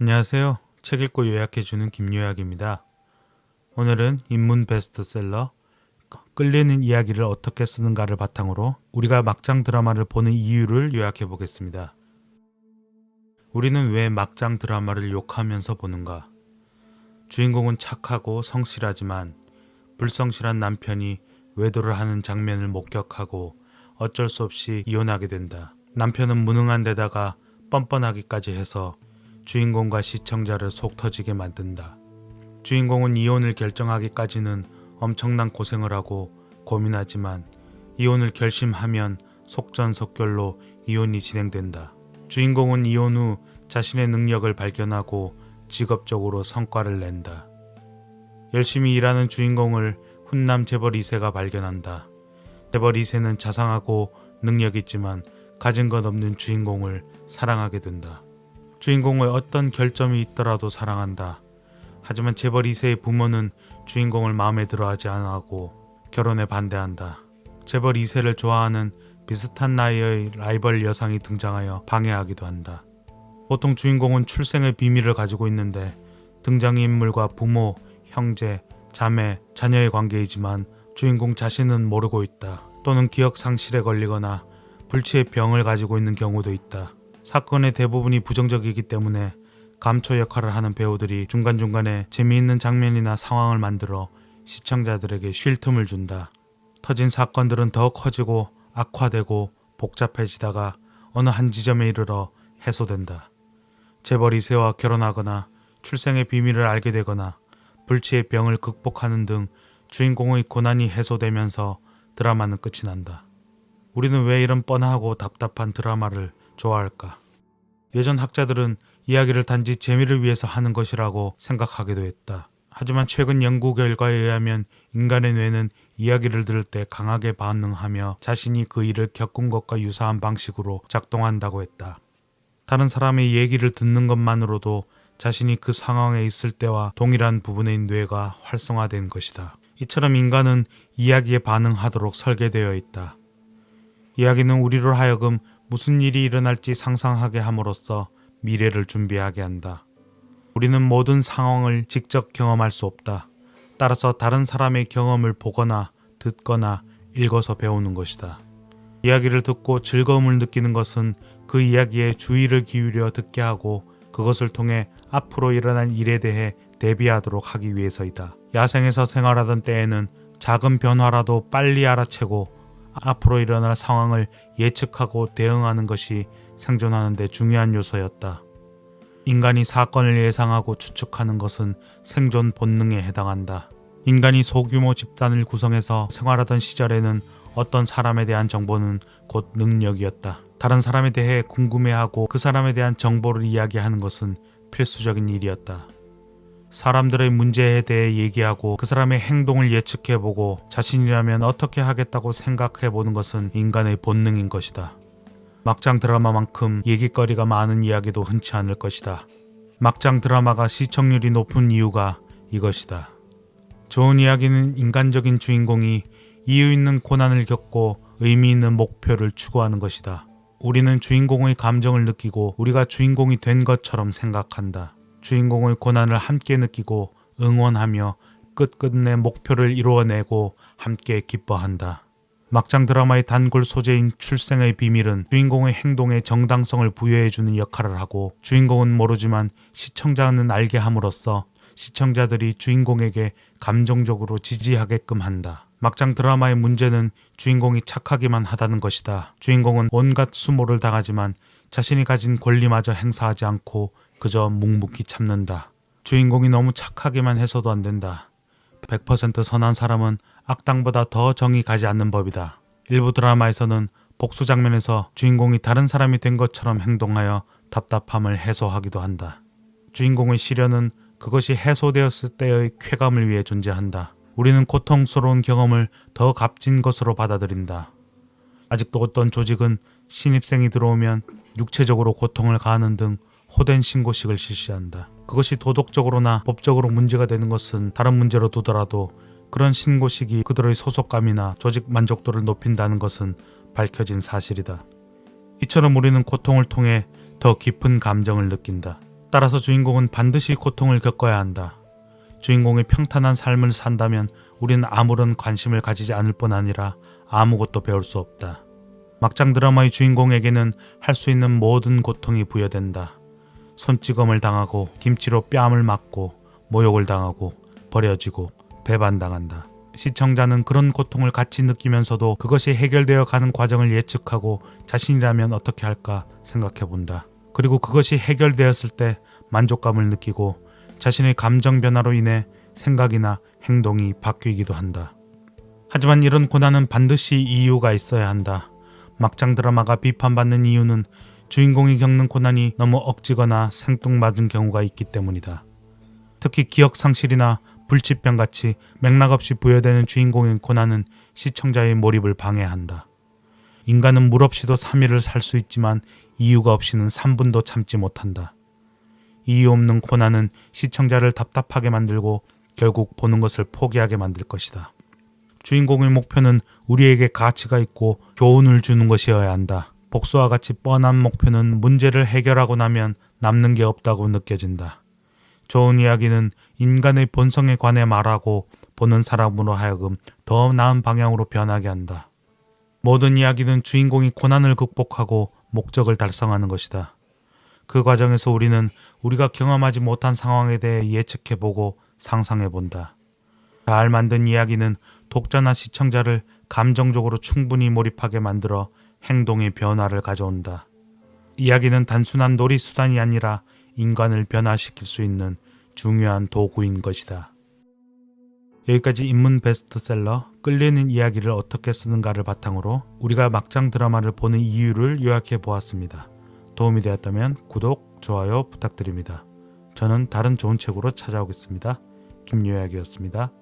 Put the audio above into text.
안녕하세요. 책 읽고 요약해주는 김요약입니다. 오늘은 인문 베스트셀러 끌리는 이야기를 어떻게 쓰는가를 바탕으로 우리가 막장 드라마를 보는 이유를 요약해 보겠습니다. 우리는 왜 막장 드라마를 욕하면서 보는가? 주인공은 착하고 성실하지만 불성실한 남편이 외도를 하는 장면을 목격하고 어쩔 수 없이 이혼하게 된다. 남편은 무능한 데다가 뻔뻔하기까지 해서 주인공과 시청자를 속 터지게 만든다. 주인공은 이혼을 결정하기까지는 엄청난 고생을 하고 고민하지만 이혼을 결심하면 속전속결로 이혼이 진행된다. 주인공은 이혼 후 자신의 능력을 발견하고 직업적으로 성과를 낸다. 열심히 일하는 주인공을 훈남 재벌 2세가 발견한다. 재벌 2세는 자상하고 능력 있지만 가진 것 없는 주인공을 사랑하게 된다. 주인공의 어떤 결점이 있더라도 사랑한다. 하지만 재벌 2세의 부모는 주인공을 마음에 들어하지 않고 결혼에 반대한다. 재벌 2세를 좋아하는 비슷한 나이의 라이벌 여성이 등장하여 방해하기도 한다. 보통 주인공은 출생의 비밀을 가지고 있는데 등장인물과 부모, 형제, 자매, 자녀의 관계이지만 주인공 자신은 모르고 있다. 또는 기억 상실에 걸리거나 불치의 병을 가지고 있는 경우도 있다. 사건의 대부분이 부정적이기 때문에 감초 역할을 하는 배우들이 중간중간에 재미있는 장면이나 상황을 만들어 시청자들에게 쉴 틈을 준다. 터진 사건들은 더 커지고 악화되고 복잡해지다가 어느 한 지점에 이르러 해소된다. 재벌 2세와 결혼하거나 출생의 비밀을 알게 되거나 불치의 병을 극복하는 등 주인공의 고난이 해소되면서 드라마는 끝이 난다. 우리는 왜 이런 뻔하고 답답한 드라마를 좋아할까? 예전 학자들은 이야기를 단지 재미를 위해서 하는 것이라고 생각하기도 했다. 하지만 최근 연구 결과에 의하면 인간의 뇌는 이야기를 들을 때 강하게 반응하며 자신이 그 일을 겪은 것과 유사한 방식으로 작동한다고 했다. 다른 사람의 얘기를 듣는 것만으로도 자신이 그 상황에 있을 때와 동일한 부분의 뇌가 활성화된 것이다. 이처럼 인간은 이야기에 반응하도록 설계되어 있다. 이야기는 우리로 하여금 무슨 일이 일어날지 상상하게 함으로써 미래를 준비하게 한다. 우리는 모든 상황을 직접 경험할 수 없다. 따라서 다른 사람의 경험을 보거나 듣거나 읽어서 배우는 것이다. 이야기를 듣고 즐거움을 느끼는 것은 그 이야기에 주의를 기울여 듣게 하고 그것을 통해 앞으로 일어날 일에 대해 대비하도록 하기 위해서이다. 야생에서 생활하던 때에는 작은 변화라도 빨리 알아채고 앞으로 일어날 상황을 예측하고 대응하는 것이 생존하는 데 중요한 요소였다. 인간이 사건을 예상하고 추측하는 것은 생존 본능에 해당한다. 인간이 소규모 집단을 구성해서 생활하던 시절에는 어떤 사람에 대한 정보는 곧 능력이었다. 다른 사람에 대해 궁금해하고 그 사람에 대한 정보를 이야기하는 것은 필수적인 일이었다. 사람들의 문제에 대해 얘기하고 그 사람의 행동을 예측해보고 자신이라면 어떻게 하겠다고 생각해보는 것은 인간의 본능인 것이다. 막장 드라마만큼 얘기거리가 많은 이야기도 흔치 않을 것이다. 막장 드라마가 시청률이 높은 이유가 이것이다. 좋은 이야기는 인간적인 주인공이 이유 있는 고난을 겪고 의미 있는 목표를 추구하는 것이다. 우리는 주인공의 감정을 느끼고 우리가 주인공이 된 것처럼 생각한다. 주인공의 고난을 함께 느끼고 응원하며 끝끝내 목표를 이루어내고 함께 기뻐한다. 막장 드라마의 단골 소재인 출생의 비밀은 주인공의 행동에 정당성을 부여해주는 역할을 하고 주인공은 모르지만 시청자는 알게 함으로써 시청자들이 주인공에게 감정적으로 지지하게끔 한다. 막장 드라마의 문제는 주인공이 착하기만 하다는 것이다. 주인공은 온갖 수모를 당하지만 자신이 가진 권리마저 행사하지 않고 그저 묵묵히 참는다. 주인공이 너무 착하게만 해서도 안 된다. 100% 선한 사람은 악당보다 더 정이 가지 않는 법이다. 일부 드라마에서는 복수 장면에서 주인공이 다른 사람이 된 것처럼 행동하여 답답함을 해소하기도 한다. 주인공의 시련은 그것이 해소되었을 때의 쾌감을 위해 존재한다. 우리는 고통스러운 경험을 더 값진 것으로 받아들인다. 아직도 어떤 조직은 신입생이 들어오면 육체적으로 고통을 가하는 등 호된 신고식을 실시한다. 그것이 도덕적으로나 법적으로 문제가 되는 것은 다른 문제로 두더라도 그런 신고식이 그들의 소속감이나 조직 만족도를 높인다는 것은 밝혀진 사실이다. 이처럼 우리는 고통을 통해 더 깊은 감정을 느낀다. 따라서 주인공은 반드시 고통을 겪어야 한다. 주인공이 평탄한 삶을 산다면 우리는 아무런 관심을 가지지 않을 뿐 아니라 아무것도 배울 수 없다. 막장 드라마의 주인공에게는 할 수 있는 모든 고통이 부여된다. 손찌검을 당하고 김치로 뺨을 맞고 모욕을 당하고 버려지고 배반당한다. 시청자는 그런 고통을 같이 느끼면서도 그것이 해결되어 가는 과정을 예측하고 자신이라면 어떻게 할까 생각해 본다. 그리고 그것이 해결되었을 때 만족감을 느끼고 자신의 감정 변화로 인해 생각이나 행동이 바뀌기도 한다. 하지만 이런 고난은 반드시 이유가 있어야 한다. 막장 드라마가 비판받는 이유는 주인공이 겪는 고난이 너무 억지거나 생뚱맞은 경우가 있기 때문이다. 특히 기억 상실이나 불치병 같이 맥락 없이 부여되는 주인공의 고난은 시청자의 몰입을 방해한다. 인간은 물 없이도 3일을 살 수 있지만 이유가 없이는 3분도 참지 못한다. 이유 없는 고난은 시청자를 답답하게 만들고 결국 보는 것을 포기하게 만들 것이다. 주인공의 목표는 우리에게 가치가 있고 교훈을 주는 것이어야 한다. 복수와 같이 뻔한 목표는 문제를 해결하고 나면 남는 게 없다고 느껴진다. 좋은 이야기는 인간의 본성에 관해 말하고 보는 사람으로 하여금 더 나은 방향으로 변하게 한다. 모든 이야기는 주인공이 고난을 극복하고 목적을 달성하는 것이다. 그 과정에서 우리는 우리가 경험하지 못한 상황에 대해 예측해보고 상상해본다. 잘 만든 이야기는 독자나 시청자를 감정적으로 충분히 몰입하게 만들어 행동의 변화를 가져온다. 이야기는 단순한 놀이 수단이 아니라 인간을 변화시킬 수 있는 중요한 도구인 것이다. 여기까지 인문 베스트셀러 끌리는 이야기를 어떻게 쓰는가를 바탕으로 우리가 막장 드라마를 보는 이유를 요약해 보았습니다. 도움이 되었다면 구독, 좋아요 부탁드립니다. 저는 다른 좋은 책으로 찾아오겠습니다. 김요약이었습니다.